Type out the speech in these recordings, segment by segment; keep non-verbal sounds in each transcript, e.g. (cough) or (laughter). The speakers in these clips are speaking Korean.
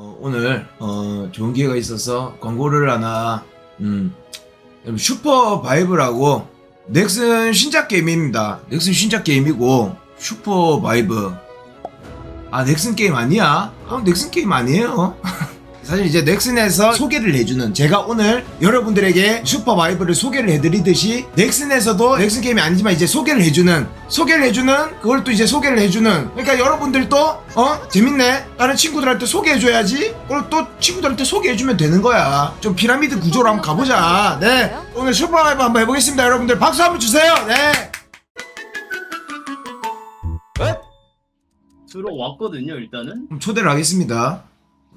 어, 오늘 어, 좋은 기회가 있어서 광고를 하나 음, 슈퍼 바이브라고 넥슨 신작 게임입니다. 넥슨 신작 게임이고 슈퍼 바이브 아 넥슨 게임 아니야? 어 넥슨 게임 아니에요. (laughs) 사실 이제 넥슨에서 소개를 해주는 제가 오늘 여러분들에게 슈퍼 바이브를 소개를 해드리듯이 넥슨에서도 넥슨 게임이 아니지만 이제 소개를 해주는 소개를 해주는 그걸 또 이제 소개를 해주는. 그러니까 여러분들도 어? 재밌네? 다른 친구들한테 소개해줘야지. 그걸 또 친구들한테 소개해주면 되는 거야. 좀 피라미드 구조로 한번 가보자. 네. 오늘 슈퍼 바이브 한번 해보겠습니다. 여러분들 박수 한번 주세요. 네? 들어왔거든요 일단은. 그럼 초대를 하겠습니다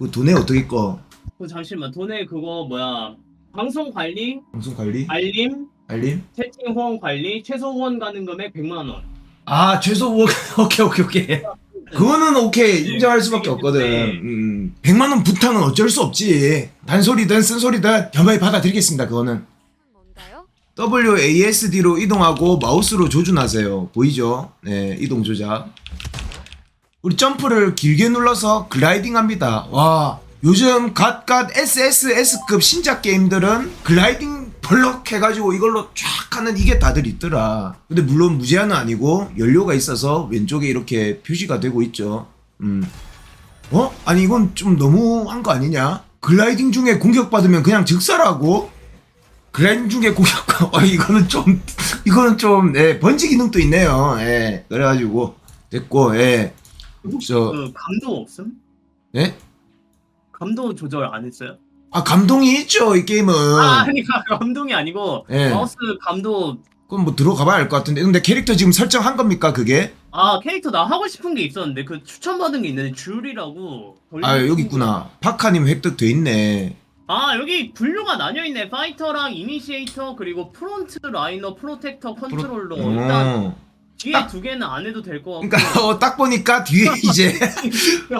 그 돈에 어떻게 꺼? 그 잠시만 돈에 그거 뭐야? 방송 관리? 방송 관리? 알림? 알림? 채팅 후원 관리? 최소 후원 가능 금액 100만 원. 아 최소 오- (laughs) 오케이 오케이 오케이. 그거는 오케이 인정할 수밖에 없거든. 음, 100만원 부탁은 어쩔 수 없지. 단소리든 쓴소리든 겸허히 받아들이겠습니다 그거는. 뭔가요? WASD로 이동하고 마우스로 조준하세요. 보이죠? 네 이동 조작 우리 점프를 길게 눌러서 글라이딩 합니다 와 요즘 갓갓 SSS급 신작 게임들은 글라이딩 벌럭 해가지고 이걸로 쫙 하는 이게 다들 있더라 근데 물론 무제한은 아니고 연료가 있어서 왼쪽에 이렇게 표시가 되고 있죠 음. 어? 아니 이건 좀 너무한 거 아니냐? 글라이딩 중에 공격받으면 그냥 즉사라고? 글라이딩 중에 공격받 아 (laughs) 이거는 좀 이거는 좀 예, 번지 기능도 있네요 예 그래가지고 됐고 예 저, 그 감도 없음? 예? 감도 조절 안 했어요? 아 감동이 있죠 이 게임은 아 아니 (laughs) 감동이 아니고 예. 마우스 감도 그럼 뭐 들어가 봐야 알 것 같은데 근데 캐릭터 지금 설정한 겁니까 그게? 아 캐릭터 나 하고 싶은 게 있었는데 그 추천받은 게 있는데 줄이라고 아 여기 있구나 파카님 획득 돼 있네 아 여기 분류가 나뉘어 있네 파이터랑 이니시에이터 그리고 프론트 라이너 프로텍터 컨트롤러 일단 어. 뒤에 딱- 두 개는 안 해도 될 것 같고 그러니까 (laughs) 어, 딱 보니까 뒤에 (laughs) 이제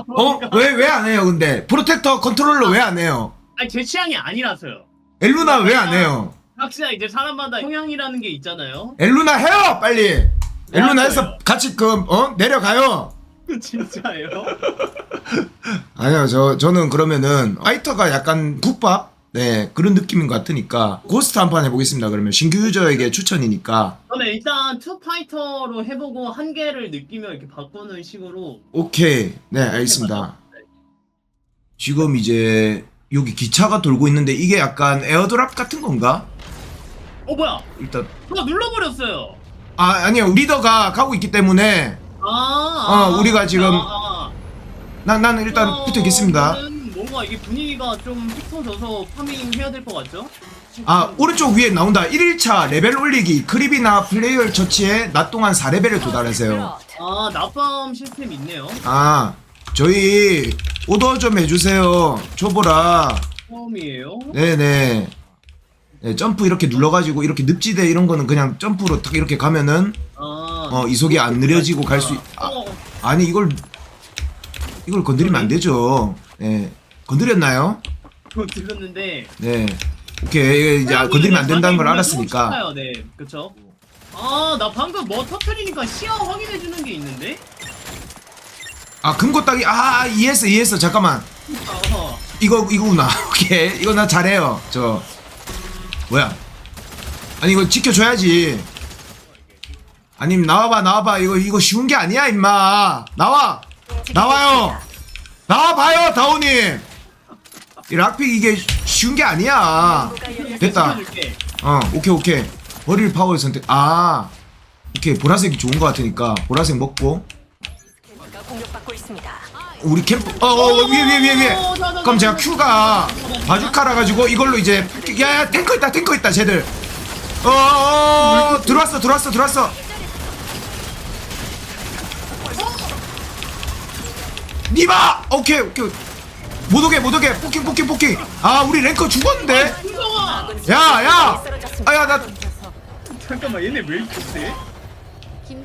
어? 왜 왜 안 해요 근데 프로텍터 컨트롤러 왜 안 해요? 아니 제 취향이 아니라서요 엘루나 왜 안 해요? 확실히 이제 사람마다 성향이라는 게 있잖아요 엘루나 해요 빨리 엘루나. 해서 같이 그 어? 내려가요 (laughs) 진짜예요? 아니요 저 저는 그러면은 파이터가 약간 국밥 네 그런 느낌인 것 같으니까 고스트 한 판 해보겠습니다 그러면. 신규 유저에게 추천이니까. 저는 일단 투 파이터로 해보고 한계를 느끼며 이렇게 바꾸는 식으로. 오케이. 네 알겠습니다. 지금 이제 여기 기차가 돌고 있는데 이게 약간 에어드랍 같은 건가? 어 뭐야? 일단 저 눌러버렸어요. 아 아니요. 리더가 가고 있기 때문에. 아, 어, 우리가 지금 아, 아. 난 나는 일단 어, 붙어 있겠습니다 뭔가 이게 분위기가 좀 흩어져서 파밍 해야 될 것 같죠? 아 오른쪽 위에 나온다. 1일차 레벨 올리기. 크립이나 플레이어 처치에 낮 동안 4레벨에 도달하세요. 아 낮밤 시스템 있네요. 아 저희 오더 좀 해주세요. 초보라. 처음이에요? 네네. 네, 점프 이렇게 눌러가지고 이렇게 늪지대 이런 거는 그냥 점프로 딱 이렇게 가면은 아, 어 이속이 안 느려지고 갈 수 아, 어, 아니 이걸 이걸 건드리면 안 되죠. 네 건드렸나요? 들었는데 네. 오케이. 이제 아, 건드리면 안 된다는 걸 알았으니까. 싶어요, 네. 그쵸? 아나 방금 뭐 터트리니까 시야 확인해 주는 게 있는데? 아 금고 따기 아 이해했어 이해했어. 잠깐만. 아, 이거 이거구나. (laughs) 오케이. 이거 나 잘해요. 저. 뭐야? 아니 이거 지켜줘야지. 아님 나와봐 나와봐. 이거 이거 쉬운 게 아니야 임마. 나와. 나와요. 나와봐요 다오님 이 락픽 이게 쉬운 게 아니야. 됐다. 어 오케이 오케이. 버릴 파워 선택. 아 오케이 보라색이 좋은 것 같으니까 보라색 먹고. 우리 캠프 어 어 위에 위에 위에 위에. 어, 자, 자, 그럼 자, 제가 자, 바주카라 가지고 이걸로 이제 야 야 탱커 있다 탱커 있다 쟤들. 어 어 어 들어왔어 들어왔어 들어왔어. 니바! 오케이 오케이 못 오게 못 오게. 포킹 포킹 포킹 아 우리 랭커 죽었는데? 김성아! 야야. 아야 나 잠깐만 얘네 왜 이렇게 세?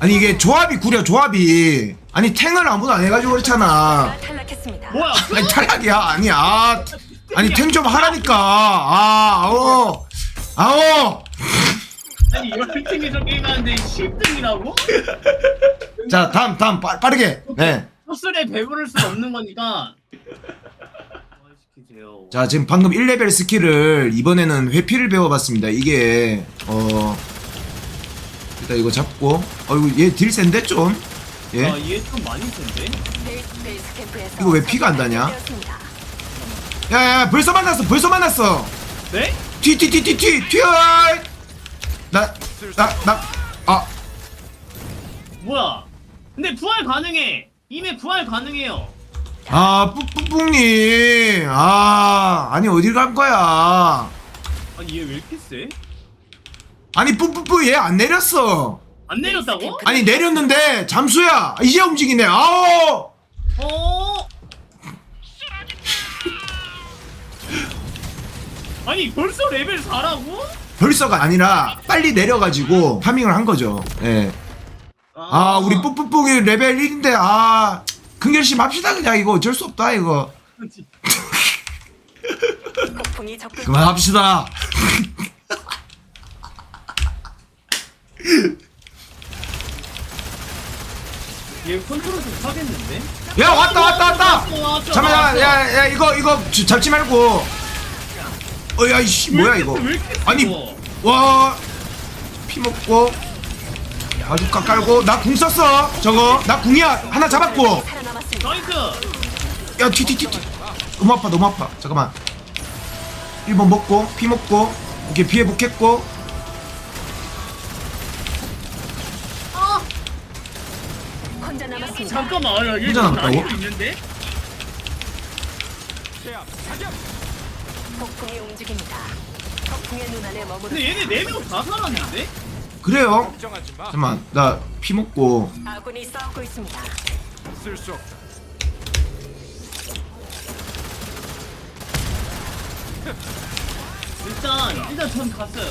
아니 이게 조합이 구려 조합이. 아니 탱을 아무도 안 해가지고 그렇잖아. 탈락했습니다. 뭐야? (laughs) 아니 탈락이야. 아니야 아니 탱 좀 하라니까. 아 아오. 아오. 아니 이런 팀에서 게임하는데 10등이라고? 자 다음 다음. 빠, 빠르게. 네. 소스에 배부를 수 없는 거니까. 자 지금 방금 1레벨 스킬을 이번에는 회피를 배워봤습니다 이게 어 일단 이거 잡고 어이구 얘 딜 센데 좀 예? 아, 얘 좀 많이 캠프에서 이거 왜 피가 안 다냐? 되었습니다. 야야 벌써 만났어 벌써 만났어 네? 튀튀튀튀튀 튀어 나나나아 뭐야? 근데 부활 가능해. 이메 부활 가능해요. 아 뿌뿌뿡님 아 아니 어딜 간 거야 아니 얘 왜 이렇게 세? 아니 뿌뿌뿌 얘 안 내렸어 안 내렸다고? 아니 내렸는데 잠수야 이제 움직이네 아오 어? (laughs) 아니 벌써 레벨 4라고? 벌써가 아니라 빨리 내려가지고 파밍을 한 거죠 예. 아 우리 뿌뿌뿡이 레벨 1인데 아 큰결심 합시다 그냥. 이거 어쩔 수 없다 이거. 폭풍이 접근 그만합시다. 얘 컨트롤 좀 하겠는데? 야 왔다 왔다 왔다! 잠깐만. 야야 이거 이거 주- 잡지 말고. 어야 이씨 왜 뭐야 이거? 왜 이렇게 아니? 와피 먹고. 바둑가 깔고. 나 궁 썼어 저거. 나 궁이야. 하나 잡았고. 나이스! 야 티티티티 너무 아파 너무 아파 잠깐만 1번 먹고 피 먹고 오케이 피 회복했고 아! 혼자 남았습니다. 잠깐만 야, 얘 혼자 남았다고? 나이도 있는데? 폭풍이 움직입니다. 폭풍의 눈 안에 머무르 근데 얘네 4명 다 살았는데? 그래요 잠깐만 나 피 먹고 아군이 싸우고 있습니다. 일단 일단 전 갔어요.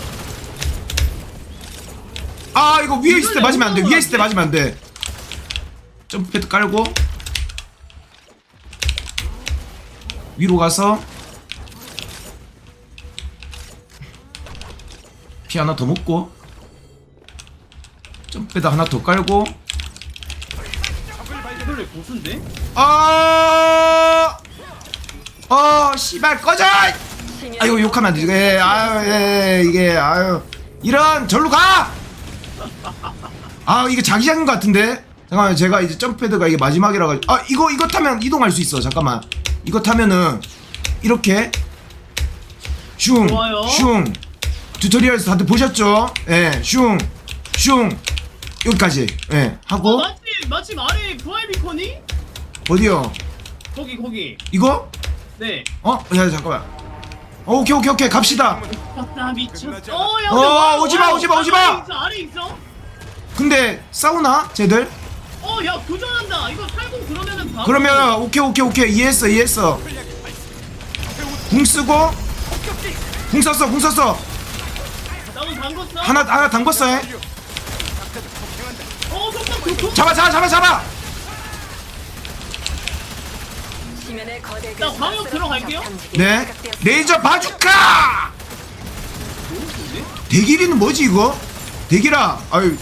아 이거 위에 있을 때 맞으면 안돼. 위에 있을 때 맞으면 안돼. 점프 패드 깔고. 위로 가서. 피 하나 더 먹고. 점프 패드 하나 더 깔고. 고수인데? 아, 어, 씨발 꺼져! 아이고 욕하면 안 되지. 예, 아유, 예, 이게 아유, 이런 절로 가. 아, 이게 자기장인 것 같은데. 잠깐만, 제가 이제 점프패드가 이게 마지막이라 가지고, 아, 이거 이거 타면 이동할 수 있어. 잠깐만, 이거 타면은 이렇게 슝, 좋아요. 슝. 튜토리얼에서 다들 보셨죠? 예, 슝, 슝. 여기까지, 예, 어, 하고 마침 마침 아래 부활 비콘이? 어디요? 거기 거기 이거? 네 어? 야 잠깐만 어, 오케이 오케이 오케이. 갑시다. 아나 미쳤어. 어야 어, 오지마, 오지 마, 오지 마! 아래 있어 아래 있어? 근데 싸우나 쟤들? 어 야 교전한다. 이거 탈공 그러면은 바로 그러면 오케이 오케이 오케이. 이해했어 이해했어. 궁 쓰고 궁 썼어 궁 썼어. 나도 담궜어. 하나 하나 담궜어 해. 어 속박 교통 잡아 잡아 잡아 잡아 시면의 거대 나 광역 들어갈게요. 네. 레이저 바주카 대길이는 뭐지 이거? 대길아 아유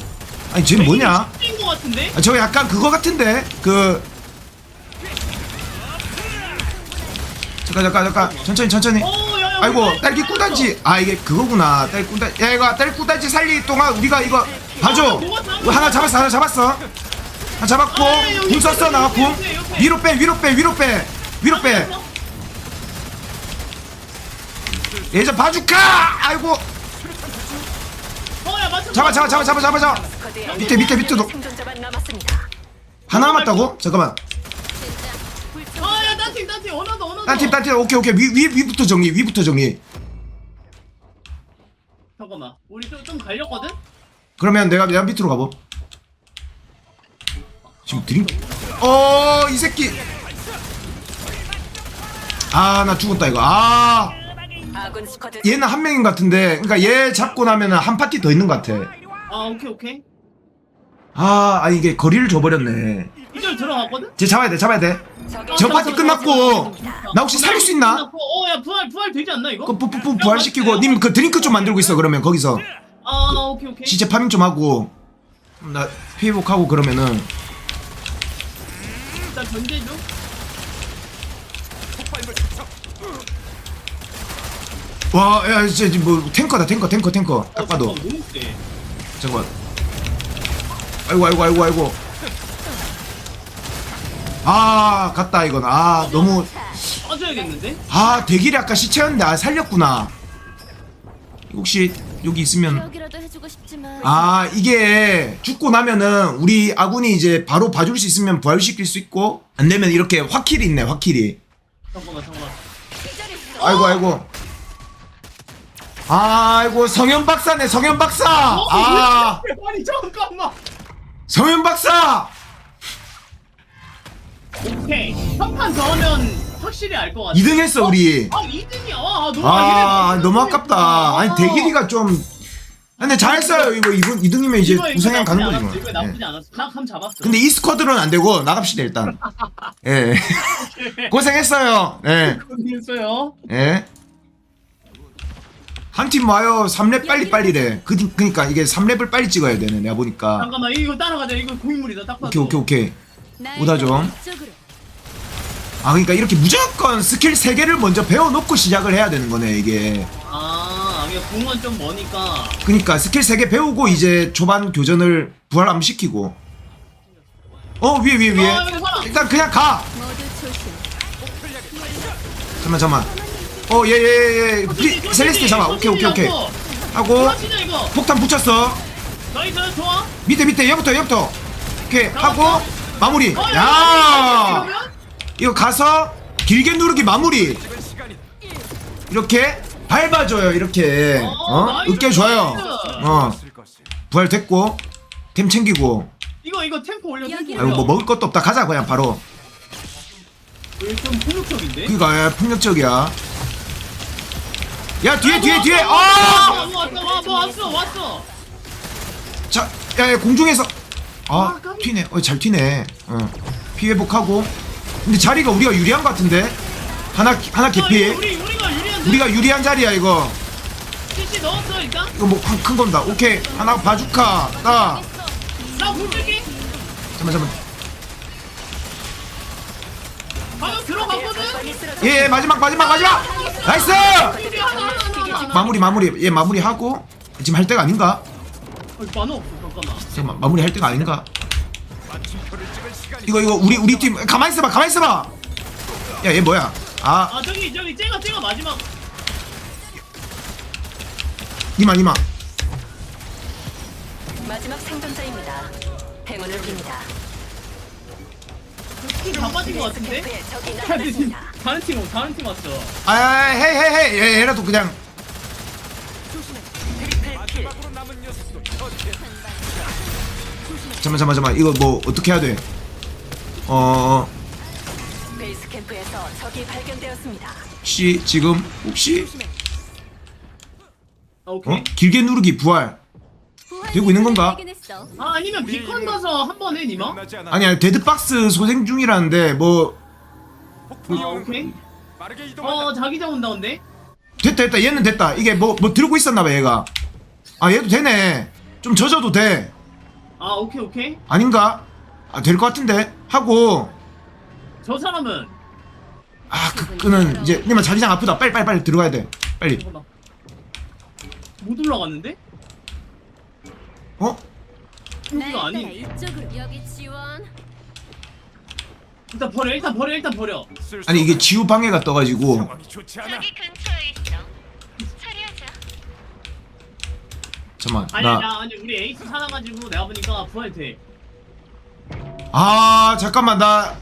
아니 쟤는 뭐냐? 같은데? 아, 저 약간 그거 같은데? 그 잠깐 잠깐 잠깐. 천천히 천천히. 어 야 야 아이고 딸기 꾸단지. 아 이게 그거구나. 딸기 꾸단지 야 이거 딸기 꾸단지 살릴 동안 우리가 이거 봐줘. 이거 하나 잡았어 하나 잡았어. 하나 잡았고 궁 썼어 나궁. 위로 빼 위로 빼 위로 빼 위로 빼. 예전 바주카 아이고. 어야 맞춰 잡아 잡아 잡아 잡아 잡아 잡아. 밑에, 밑에, 밑에도. 생존자만 남았습니다. 하나 남았다고? 잠깐만. 아야 딴팀 딴팀. 어느 더 어느 더 딴팀 딴팀. 오케이 오케이. 위, 위 위부터 정리 위부터 정리. 잠깐만. 우리 좀, 좀 갈렸거든? 그러면 내가 내가 밑으로 가보. 지금 드림 어이 새끼 아 나 죽었다 이거. 아. 아군 스쿼드 얘는 한 명인 것 같은데 그러니까 얘 잡고 나면은 한 파티 더 있는 것 같아. 아 오케이 오케이. 아 아니 이게 거리를 줘버렸네. 이절 들어갔거든? 쟤 잡아야 돼 잡아야 돼. 저 파티 끝났고. 나 혹시 살릴 수 있나? 어야 부활 부활 되지 않나 이거? 그 뿌뿌뿌 부활시키고. 님 그 드링크 좀 만들고 있어 그러면 거기서. 아 오케이 오케이. 시체 파밍 좀 하고. 나 회복하고 그러면은. 일단 견제 중 와, 야, 진짜 뭐 탱커다, 탱커, 탱커, 탱커. 딱 봐도. 어, 너무 세. 잠깐만. 아이고, 아이고, 아이고, 아이고. 아, 갔다 이건. 아, 너무. 빠져야겠는데? 아, 대길이 아까 시체였는데 아 살렸구나. 혹시 여기 있으면 아 이게 죽고 나면은 우리 아군이 이제 바로 봐줄 수 있으면 부활시킬 수 있고 안 되면 이렇게 화킬이 있네 화킬이 잠깐만 잠깐만. 아이고 아이고 아이고 성현 박사네 성현 박사 아 아니 잠깐만. 성현 박사 오케이. 한판 더 하면 확실히 알 것 같아. 2등 했어 우리 아 2등이야. 아 너무 아 아쉽네. 너무 아깝다 아니 대길이가 좀 근데 잘했어요 이거 이분 2등이면 이제 이거, 이거 우승행 가는 나쁘지 거지 않았어. 이거 뭐 예. 나쁘지 않았어. 딱함 잡았어. 근데 이 스쿼드는 안 되고 나갑시다 일단. (laughs) 예. 고생했어요. 예. 고생했어요. 예. 한 팀 와요. 3렙 빨리 빨리래. 그 그니까 이게 3렙을 빨리 찍어야 되네. 내가 보니까. 잠깐만 이거 따라가자. 이거 고인물이다. 딱 봐도. 오케이 오케이 오케이. 오다 좀. 아 그러니까 이렇게 무조건 스킬 3개를 먼저 배워 놓고 시작을 해야 되는 거네, 이게. 아, 이게 궁은 좀 머니까. 그니까 스킬 3개 배우고 이제 초반 교전을 부활 안 시키고. 어, 위에 위에 위에. 아, 여기 사람. 일단 그냥 가. 잠만 잠만. 어, 예, 예, 예. 비, 셀레스트 잡아. 오케이, 오케이, 오케이. 하고, 진짜 이거. 폭탄 붙였어. 나이스 좋아. 밑에, 밑에, 얘부터, 얘부터. 오케이, 하고, 마무리. 어, 야! 이러면? 이거 가서, 길게 누르기 마무리. 이렇게, 밟아줘요, 이렇게. 어? 나이스, 으깨 줘요. 나이스. 어. 부활 됐고, 템 챙기고. 이거 이거 템포 올려. 템포 여기. 올려. 아이고, 뭐 먹을 것도 없다. 가자, 그냥 바로. 이거 좀 폭력적인데. 그니까, 야, 폭력적이야. 야, 뒤에, 뒤에, 뒤에! 아, 아! 왔어 왔어 왔어 왔어. 자, 야, 야, 공중에서 아, 아. 튀네. 어, 잘 튀네. 어. 피 회복하고. 근데 자리가 우리가 유리한 것 같은데. 하나 하나 아, 개피. 우리 우리가 유리한데. 우리가 유리한 자리야 이거. CC 넣었어 일단. 이거 뭐큰 큰 건다. 오케이. 하나 바주카. 나. 나 불들기. 잠만 잠만. 과연 들어갔거든. 예, 예, 마지막 마지막 마지막. 나이스! 우리 하나 하나 하나 하나. 마무리 마무리. 예, 마무리 하고. 지금 할 때가 아닌가? 어, 만화 없어 잠깐만. 잠깐만. 마무리 할 때가 아닌가? 이거 이거 우리 우리 팀 가만 있어 봐. 가만 있어 봐. 야, 얘 뭐야? 아, 아 저기 저기 쟤가 쟤가 마지막. 이만 이만. 마지막 생존자입니다. 행운을 빕니다. 다 빠진 것 같은데? 나타났습니다. 다른 팀 다른 팀 왔어. 아, 헤이 헤이 헤이. 얘, 얘라도 그냥. 잠만 잠만 잠만 이거 뭐 어떻게 해야 돼? 어 베이스 캠프에서 적이 발견되었습니다. 혹시 지금 혹시 아, 오케이. 어 길게 누르기 부활 되고 있는 건가? 아 아니면 비컨 가서 한 번 해 니마? 아니야 데드박스 소생 중이라는데 뭐 아 오케이. 어 자기장 온다는데? 됐다 됐다 얘는 됐다 이게 뭐 뭐 들고 있었나봐 얘가 아 얘도 되네 좀 젖어도 돼 아 오케이 오케이. 아닌가 아 될 것 같은데 하고 저 사람은 아그 끄는 이제 니만 자기장 아프다 빨리 빨리 빨리 들어가야 돼 빨리 잠깐만. 못 올라갔는데? 어 여기가 따라 아니. 이쪽으로. 여기 지원. 일단 버려 일단 버려 일단 버려. 아니 이게 지우 방해가 떠가지고 저기 근처에 있어. 처리하자. 잠만 아니 나 나 아니 우리 에이스 살아가지고 내가 보니까 부활 돼. 아 잠깐만 나아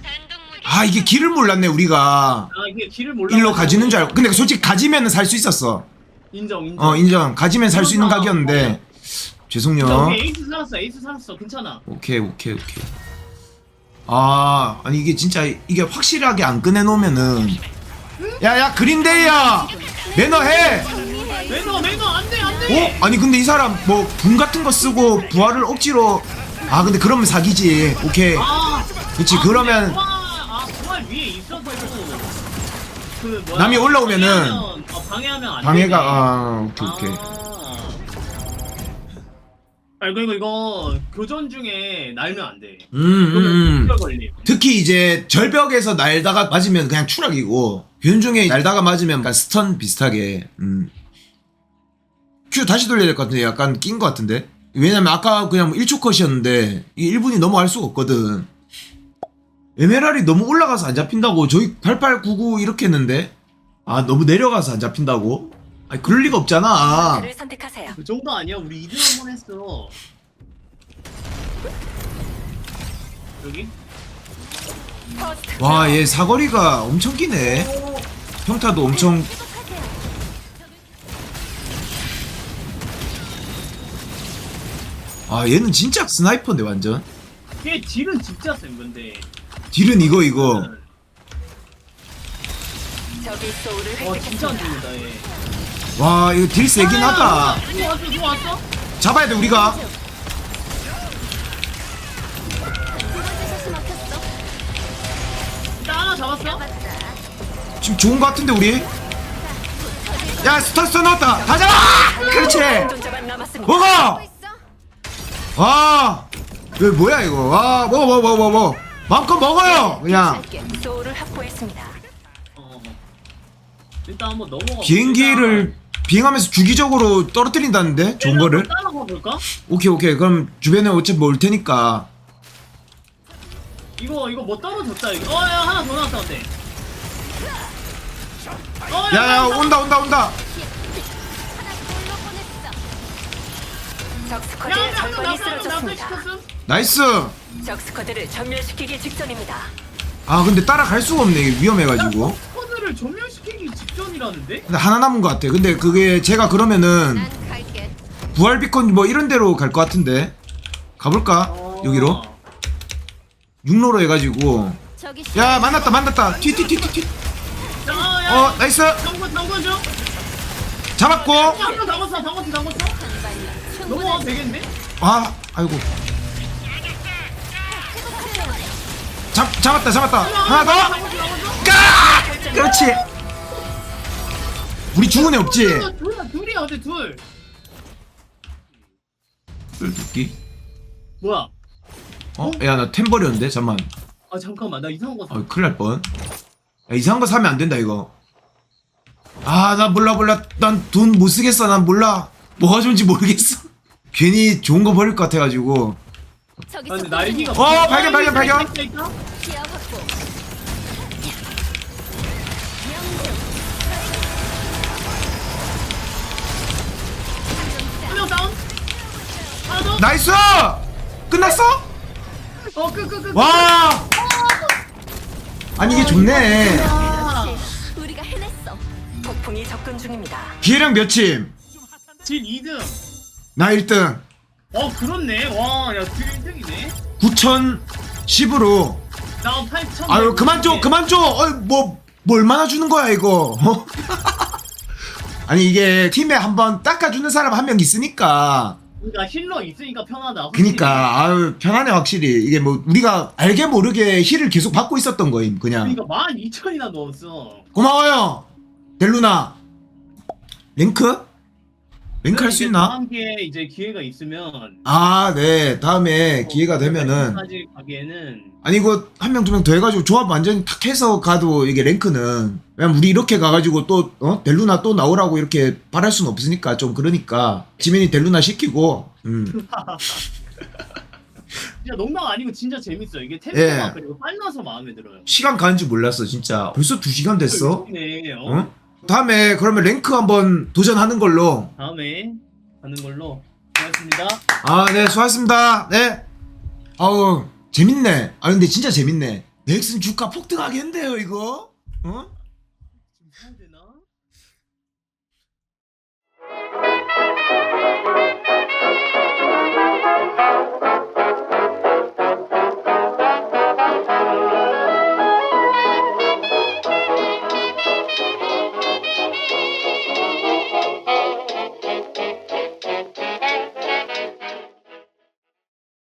이게 길을 몰랐네 우리가 아 이게 길을 몰라. 일로 가지는 줄 알고 근데 솔직히 가지면 살 수 있었어 인정 인정. 어 인정 가지면 살 수 있는 근데 죄송요. 오케이 에이스 살았어 에이스 살았어. 괜찮아. 오케이 오케이 오케이. 아 아니 이게 진짜 이게 확실하게 안 꺼내놓으면은. 야야 그린데이야! 매너 해! 매너 매너 안돼 안돼. 어? 아니 근데 이 사람 뭐 분 같은 거 쓰고 부활을 억지로. 아 근데 그러면 사기지. 오케이. 아 그치 아, 그러면 근데 부활, 아 부활 위에 있어서 그 뭐야? 남이 올라오면은 방해하면, 어, 방해하면 안 방해가 되네. 아 오케이 오케이. 아 이거 이거 이거 교전 중에 날면 안 돼. 음, 음, 음. 그러면 걸림. 특히 이제 절벽에서 날다가 맞으면 그냥 추락이고 교전 중에 날다가 맞으면 약간 스턴 비슷하게 음. 큐 다시 돌려야 될 것 같은데 약간 낀 것 같은데 왜냐면 아까 그냥 1초 컷이었는데 이게 1분이 넘어갈 수가 없거든 에메랄이 너무 올라가서 안 잡힌다고 저희 8899 이렇게 했는데 아 너무 내려가서 안 잡힌다고? 아니 그럴 리가 없잖아. 그를 선택하세요. 그 정도 아니야. 우리 2등 한 번 했어. 여기? 퍼스트. 와 얘 사거리가 엄청 기네. 평타도 엄청. 아 얘는 진짜 스나이퍼인데 완전. 걔 딜은 진짜 센 건데. 딜은 이거 이거. 적이 소울을 와 진짜 안 획득했습니다. 죽는다 얘 와 이거 딜 세긴 하다. 누구 왔어 누구 왔어? 잡아야 돼 우리가. 일단 하나 잡았어? 지금 좋은 거 같은데 우리? 야 스타스 넣었다. 다 잡아! 그렇지. 생존자만 남았습니다. 먹어! 와 이거 뭐야 이거? 와 먹어 먹어 먹어 먹어 마음껏 먹어요 그냥. 소울을 확보했습니다. 어 일단 한번 넘어가 비행기를 비행하면서 주기적으로 떨어뜨린다는데? 좋은 거를? 따라가 볼까? 오케이 오케이. 그럼 주변에 어차피 올 테니까. 이거 이거 뭐 떨어졌다 이거? 어야 하나 더 나왔다 근데 어, 야야 온다 온다 온다. 적 스쿼드의 절반이 쓰러졌습니다. 나이스. 적 스쿼드를 전멸시키기 직전입니다. 아 근데 따라갈 수가 없네 이게 위험해가지고. 코드를 전멸시 키기 직전이라는데? 근데 하나 남은 것 같아 근데 그게 제가 그러면은 난 갈게. 부활 비컨 뭐 이런 데로 갈 것 같은데 가볼까 어. 여기로 육로로 해가지고 저기 야 만났다 만났다 튀튀튀튀튀 자, 야, 어 나이스 당근 당근 좀. 잡았고 당근 당겼어 당근 당겼어. 넘어가도 되겠네? 아 아이고 잡 잡았다 잡았다 하나 더. 까! 그렇지 우리 죽은 애 없지 둘 둘이야 근데 둘. 뚫기 뭐야? 어 야 나 템 버렸는데 잠만 아 잠깐만 나 이상한 거. 사- 아 큰일 날 뻔 야 이상한 거 사면 안 된다 이거 아 나 몰라 몰라 난 돈 못 쓰겠어 난 몰라 뭐가 좋은지 모르겠어 (laughs) 괜히 좋은 거 버릴 것 같아가지고 저기 아, 근데 날개가. 어, 발견, 발견, 발견. 확보. 나. 나이스 끝났어? 어끄끄끄. 와 아니 이게 좋네 아, 우리가 해냈어. 폭풍이 접근 중입니다. 기회량 몇침 진 2등. 나 1등 어 그렇네. 와 야 딜 1등이네. 9,010으로 나 8천. 아유 그만 줘 그만 줘 어뭐 뭐 얼마나 주는 거야 이거 어? (laughs) 아니 이게 팀에 한번 닦아주는 사람 한 명 있으니까 그러니까 힐러 있으니까 편하다. 확실히. 그니까 아유 편하네 확실히 이게 뭐 우리가 알게 모르게 힐을 계속 받고 있었던 거임 그냥 그러니까 12,000이나 넣었어. 고마워요 델루나 랭크? 랭크 할 수 있나? 다음 기회에 이제 기회가 있으면 아 네 다음에 기회가 되면은 까지 가기에는 아니 이거 한 명 두 명 더 해가지고 조합 완전히 탁 해서 가도 이게 랭크는 왜냐면 우리 이렇게 가가지고 또 어? 델루나 또 나오라고 이렇게 바랄 수는 없으니까 좀 그러니까 지민이 델루나 시키고 음. (laughs) 진짜 농담 아니고 진짜 재밌어. 이게 템포가 예. 그리고 빨라서 마음에 들어요. 시간 가는 줄 몰랐어 진짜 벌써 두 시간 됐어 네. 어? 어? 다음에 그러면 랭크 한번 도전하는 걸로. 다음에 가는 걸로. 고맙습니다. 아 네 수고하셨습니다. 네. 아우 재밌네. 아 근데 진짜 재밌네. 넥슨 주가 폭등하겠는데요 이거. 어?